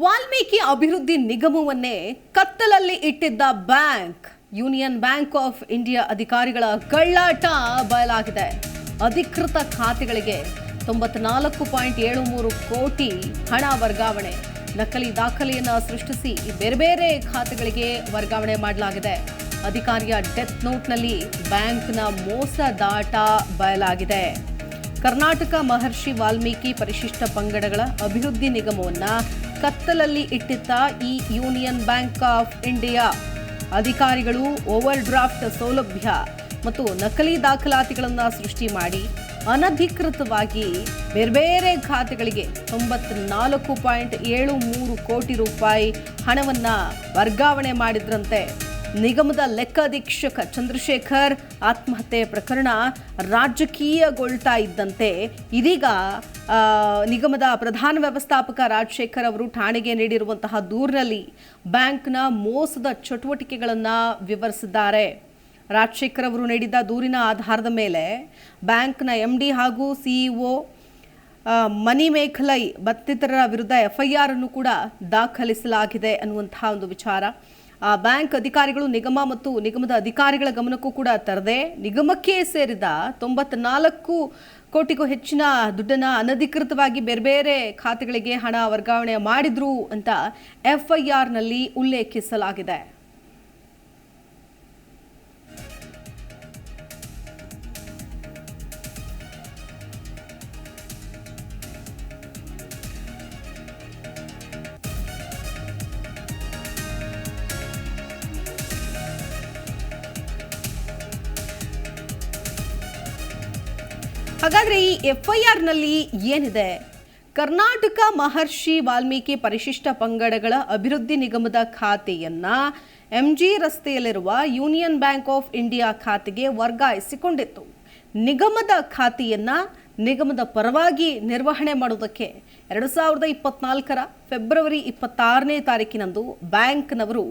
ವಾಲ್ಮೀಕಿ ಅಭಿವೃದ್ಧಿ ನಿಗಮವನ್ನೇ ಕತ್ತಲಲ್ಲಿ ಇಟ್ಟಿದ್ದ bank, Union Bank of India ಅಧಿಕಾರಿಗಳ ಕಳ್ಳಾಟ ಬಯಲಾಗಿದೆ. ಅಧಿಕೃತ ಖಾತೆಗಳಿಗೆ ತೊಂಬತ್ನಾಲ್ಕು ಪಾಯಿಂಟ್ ಏಳು ಮೂರು ಕೋಟಿ ಹಣ ವರ್ಗಾವಣೆ. ನಕಲಿ ದಾಖಲೆಯನ್ನು ಸೃಷ್ಟಿಸಿ ಬೇರೆ ಬೇರೆ ಖಾತೆಗಳಿಗೆ ವರ್ಗಾವಣೆ ಮಾಡಲಾಗಿದೆ. ಅಧಿಕಾರಿಯ ಡೆತ್ ನೋಟ್ನಲ್ಲಿ ಬ್ಯಾಂಕ್ನ ಮೋಸದಾಟ ಬಯಲಾಗಿದೆ. ಕರ್ನಾಟಕ ಮಹರ್ಷಿ ವಾಲ್ಮೀಕಿ ಪರಿಶಿಷ್ಟ ಪಂಗಡಗಳ ಅಭಿವೃದ್ಧಿ ನಿಗಮವನ್ನ ಕತ್ತಲಲ್ಲಿ ಇಟ್ಟಿದ್ದ ಈ ಯೂನಿಯನ್ ಬ್ಯಾಂಕ್ ಆಫ್ ಇಂಡಿಯಾ. ಅಧಿಕಾರಿಗಳು ಓವರ್ ಡ್ರಾಫ್ಟ್ ಸೌಲಭ್ಯ ಮತ್ತು ನಕಲಿ ದಾಖಲಾತಿಗಳನ್ನು ಸೃಷ್ಟಿ ಮಾಡಿ ಅನಧಿಕೃತವಾಗಿ ಬೇರೆ ಬೇರೆ ಖಾತೆಗಳಿಗೆ ತೊಂಬತ್ನಾಲ್ಕು ಪಾಯಿಂಟ್ ಏಳು ಮೂರು ಕೋಟಿ ರೂಪಾಯಿ ಹಣವನ್ನು ವರ್ಗಾವಣೆ ಮಾಡಿದ್ರಂತೆ. ನಿಗಮದ ಲೆಕ್ಕಾಧೀಕ್ಷಕ ಚಂದ್ರಶೇಖರ್ ಆತ್ಮಹತ್ಯೆ ಪ್ರಕರಣ ರಾಜಕೀಯಗೊಳ್ತಾ ಇದ್ದಂತೆ. ಇದೀಗ ನಿಗಮದ ಪ್ರಧಾನ ವ್ಯವಸ್ಥಾಪಕ ರಾಜಶೇಖರ್ ಅವರು ಠಾಣೆಗೆ ನೀಡಿರುವಂತಹ ದೂರಿನಲ್ಲಿ ಬ್ಯಾಂಕ್ನ ಮೋಸದ ಚಟುವಟಿಕೆಗಳನ್ನು ವಿವರಿಸಿದ್ದಾರೆ. ರಾಜಶೇಖರ್ ಅವರು ನೀಡಿದ್ದ ದೂರಿನ ಆಧಾರದ ಮೇಲೆ ಬ್ಯಾಂಕ್ನ ಎಂ ಡಿ ಹಾಗೂ ಸಿಇಒ ಮನಿ ಮೇಖಲೈ ಮತ್ತಿತರರ ವಿರುದ್ಧ ಎಫ್ಐಆರ್ ಅನ್ನು ಕೂಡ ದಾಖಲಿಸಲಾಗಿದೆ ಅನ್ನುವಂತಹ ಒಂದು ವಿಚಾರ. ಬ್ಯಾಂಕ್ ಅಧಿಕಾರಿಗಳು, ನಿಗಮ ಮತ್ತು ನಿಗಮದ ಅಧಿಕಾರಿಗಳ ಗಮನಕ್ಕೂ ಕೂಡ ತರದೆ ನಿಗಮಕ್ಕೆ ಸೇರಿದ ತೊಂಬತ್ನಾಲ್ಕು ಕೋಟಿಗೂ ಹೆಚ್ಚಿನ ದುಡ್ಡನ್ನ ಅನಧಿಕೃತವಾಗಿ ಬೇರೆ ಬೇರೆ ಖಾತೆಗಳಿಗೆ ಹಣ ವರ್ಗಾವಣೆ ಮಾಡಿದ್ರು ಅಂತ ಎಫ್ಐಆರ್ನಲ್ಲಿ ಉಲ್ಲೇಖಿಸಲಾಗಿದೆ. ಹಾಗಾದ್ರೆ ಈ ಎಫ್ಐಆರ್ನಲ್ಲಿ ಏನಿದೆ? ಕರ್ನಾಟಕ ಮಹರ್ಷಿ ವಾಲ್ಮೀಕಿ ಪರಿಶಿಷ್ಟ ಪಂಗಡಗಳ ಅಭಿವೃದ್ಧಿ ನಿಗಮದ ಖಾತೆಯನ್ನ ಎಂಜಿ ರಸ್ತೆಯಲ್ಲಿರುವ ಯೂನಿಯನ್ ಬ್ಯಾಂಕ್ ಆಫ್ ಇಂಡಿಯಾ ಖಾತೆಗೆ ವರ್ಗಾಯಿಸಿಕೊಂಡಿತ್ತು. ನಿಗಮದ ಖಾತೆಯನ್ನ ನಿಗಮದ ಪರವಾಗಿ ನಿರ್ವಹಣೆ ಮಾಡುವುದಕ್ಕೆ ಎರಡು ಸಾವಿರದ ಇಪ್ಪತ್ನಾಲ್ಕರ ಫೆಬ್ರವರಿ ಇಪ್ಪತ್ತಾರನೇ ತಾರೀಕಿನಂದು ಬ್ಯಾಂಕ್ನವರು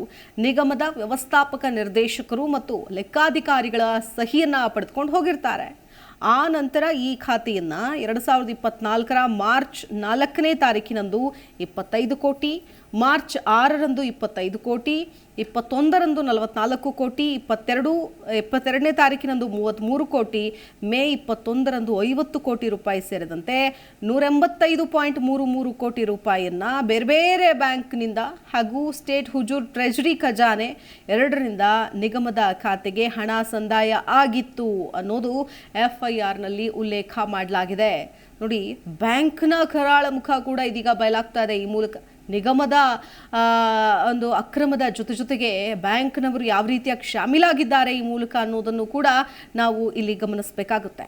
ನಿಗಮದ ವ್ಯವಸ್ಥಾಪಕ ನಿರ್ದೇಶಕರು ಮತ್ತು ಲೆಕ್ಕಾಧಿಕಾರಿಗಳ ಸಹಿಯನ್ನು ಪಡೆದುಕೊಂಡು ಹೋಗಿರ್ತಾರೆ. ಆ ನಂತರ ಈ ಖಾತೆಯನ್ನ ಎರಡು ಸಾವಿರದ ಇಪ್ಪತ್ನಾಲ್ಕರ ಮಾರ್ಚ್ ನಾಲ್ಕನೇ ತಾರೀಕಿನಂದು ಇಪ್ಪತ್ತೈದು ಕೋಟಿ ಮಾರ್ಚ್ ಆರರಂದು ಇಪ್ಪತ್ತೈದು ಕೋಟಿ, ಇಪ್ಪತ್ತೊಂದರಂದು ನಲವತ್ನಾಲ್ಕು ಕೋಟಿ, ಇಪ್ಪತ್ತೆರಡು, ಇಪ್ಪತ್ತೆರಡನೇ ತಾರೀಕಿನಂದು ಮೂವತ್ತ್ಮೂರು ಕೋಟಿ, ಮೇ ಇಪ್ಪತ್ತೊಂದರಂದು ಐವತ್ತು ಕೋಟಿ ರೂಪಾಯಿ ಸೇರಿದಂತೆ ನೂರೆಂಬತ್ತೈದು ಪಾಯಿಂಟ್ ಮೂರು ಮೂರು ಕೋಟಿ ರೂಪಾಯಿಯನ್ನು ಬೇರೆ ಬೇರೆ ಬ್ಯಾಂಕ್ನಿಂದ ಹಾಗೂ ಸ್ಟೇಟ್ ಹುಜೂರ್ ಟ್ರೆಜರಿ ಖಜಾನೆ ಎರಡರಿಂದ ನಿಗಮದ ಖಾತೆಗೆ ಹಣ ಸಂದಾಯ ಆಗಿತ್ತು ಅನ್ನೋದು ಎಫ್ಐಆರ್ನಲ್ಲಿ ಉಲ್ಲೇಖ ಮಾಡಲಾಗಿದೆ. ನೋಡಿ, ಬ್ಯಾಂಕ್ನ ಕರಾಳ ಮುಖ ಕೂಡ ಇದೀಗ ಬಯಲಾಗ್ತಾ ಇದೆ. ಈ ಮೂಲಕ ನಿಗಮದ ಒಂದು ಅಕ್ರಮದ ಜೊತೆ ಜೊತೆಗೆ ಬ್ಯಾಂಕ್ನವರು ಯಾವ ರೀತಿಯಾಗಿ ಶಾಮೀಲಾಗಿದ್ದಾರೆ ಈ ಮೂಲಕ ಅನ್ನೋದನ್ನು ಕೂಡ ನಾವು ಇಲ್ಲಿ ಗಮನಿಸಬೇಕಾಗುತ್ತೆ.